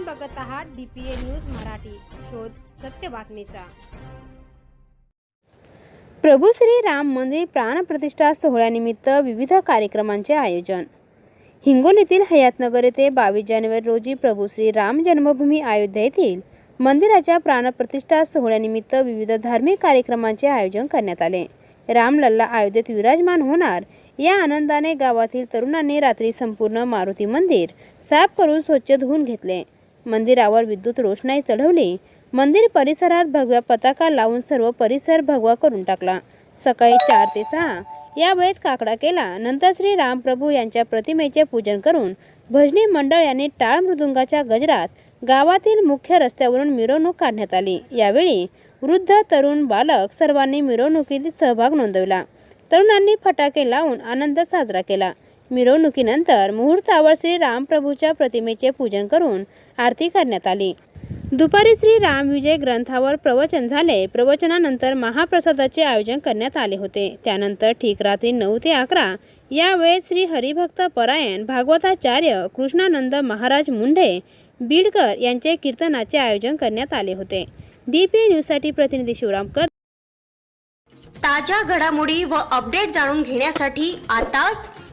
आपण बघत आहात डीपीए न्यूज मराठी. शोध सत्य बातमीचा. प्रभू श्री राम मंदिर प्राणप्रतिष्ठा सोहळ्यानिमित्त विविध कार्यक्रमांचे आयोजन. हिंगोलीतील हयातनगर येथे बावीस जानेवारी रोजी प्रभू श्री राम जन्मभूमी अयोध्या येथील मंदिराच्या प्राणप्रतिष्ठा सोहळ्यानिमित्त विविध धार्मिक कार्यक्रमांचे आयोजन करण्यात आले. रामलल्ला अयोध्येत विराजमान होणार. या आनंदाने गावातील तरुणांनी रात्री संपूर्ण मारुती मंदिर साफ करून स्वच्छ धुवून घेतले. मंदिरावर विद्युत रोषणाई चढवली. मंदिर परिसरात भगव्या पताका लावून सर्व परिसर भगवा करून टाकला. सकाळी चार ते सहा. या वेळेत काकडा केला. नंतर श्री रामप्रभू यांच्या प्रतिमेचे पूजन करून भजनी मंडळ यांनी टाळ मृदुंगाच्या गजरात गावातील मुख्य रस्त्यावरून मिरवणूक काढण्यात आली. यावेळी वृद्ध तरुण बालक सर्वांनी मिरवणुकीत सहभाग नोंदवला. तरुणांनी फटाके लावून आनंद साजरा केला. मिरवणुकीनंतर मुहूर्तावर श्री रामप्रभूच्या प्रतिमेचे पूजन करून आरती करण्यात आली. दुपारी श्री रामविजय ग्रंथावर प्रवचन झाले. प्रवचनानंतर महाप्रसादाचे आयोजन करण्यात आले होते. त्यानंतर ठीक रात्री नऊ ते अकरा यावेळेस श्री हरिभक्त परायण भागवताचार्य कृष्णानंद महाराज मुंढे बीडकर यांचे कीर्तनाचे आयोजन करण्यात आले होते. डी पी न्यूजसाठी प्रतिनिधी शिवराम कद ताज्या घडामोडी व अपडेट जाणून घेण्यासाठी आताच